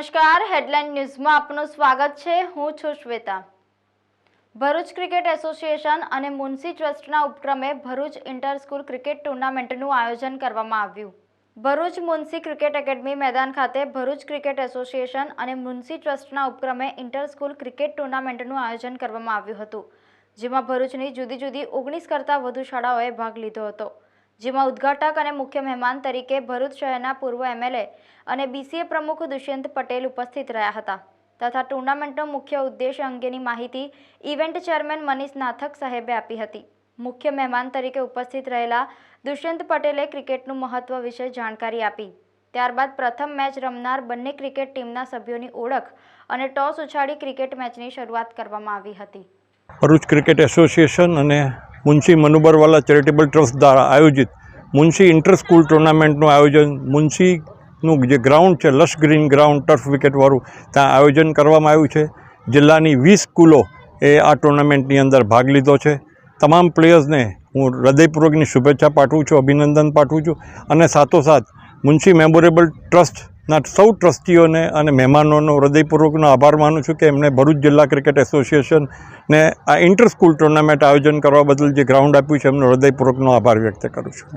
નમસ્કાર હેડલાઇન ન્યૂઝમાં આપનું સ્વાગત છે. હું છું શ્વેતા. ભરૂચ ક્રિકેટ એસોસિએશન અને મુનસી ટ્રસ્ટના ઉપક્રમે ભરૂચ ઇન્ટર સ્કૂલ ક્રિકેટ ટુર્નામેન્ટનું આયોજન કરવામાં આવ્યું. ભરૂચ મુનસી ક્રિકેટ એકેડમી મેદાન ખાતે ભરૂચ ક્રિકેટ એસોસિએશન અને મુનસી ટ્રસ્ટના ઉપક્રમે ઇન્ટર સ્કૂલ ક્રિકેટ ટુર્નામેન્ટનું આયોજન કરવામાં આવ્યું હતું, જેમાં ભરૂચની જુદી જુદી ઓગણીસ કરતાં વધુ શાળાઓએ ભાગ લીધો હતો. જેમાં ઉદ્ઘાટક અને મુખ્ય મહેમાન તરીકે ભરૂચ શહેરના પૂર્વ એમએલએ અને બીસીએ પ્રમુખ દુષ્યંત પટેલ ઉપસ્થિત રહ્યા હતા તથા ટુર્નામેન્ટનો મુખ્ય ઉદ્દેશ અંગેની માહિતી ઇવેન્ટ ચેરમેન મનીષ નાથક સાહેબે આપી હતી. મુખ્ય મહેમાન તરીકે ઉપસ્થિત રહેલા દુષ્યંત પટેલે ક્રિકેટનું મહત્વ વિશે જાણકારી આપી. ત્યારબાદ પ્રથમ મેચ રમનાર બંને ક્રિકેટ ટીમના સભ્યોની ઓળખ અને ટોસ ઉછાળી ક્રિકેટ મેચની શરૂઆત કરવામાં આવી હતી. ભરૂચ ક્રિકેટ એસોસિએશન અને મુનશી મનુબરવાલા ચેરિટેબલ ટ્રસ્ટ દ્વારા આયોજિત મુનશી ઇન્ટર સ્કૂલ ટુર્નામેન્ટનું આયોજન. મુનશીનું જે ગ્રાઉન્ડ છે, લશ ગ્રીન ગ્રાઉન્ડ ટર્ફ વિકેટવાળું, ત્યાં આયોજન કરવામાં આવ્યું છે. જિલ્લાની વીસ સ્કૂલો એ આ ટુર્નામેન્ટની અંદર ભાગ લીધો છે. તમામ પ્લેયર્સને હું હૃદયપૂર્વકની શુભેચ્છા પાઠવું છું, અભિનંદન પાઠવું છું અને સાથોસાથ મુનશી મેમોરેબલ ટ્રસ્ટના સૌ ટ્રસ્ટીઓને અને મહેમાનોનો હૃદયપૂર્વકનો આભાર માનું છું કે એમણે ભરૂચ જિલ્લા ક્રિકેટ એસોસિએશનને આ ઇન્ટર સ્કૂલ ટુર્નામેન્ટ આયોજન કરવા બદલ જે ગ્રાઉન્ડ આપ્યું છે, એમનો હૃદયપૂર્વકનો આભાર વ્યક્ત કરું છું.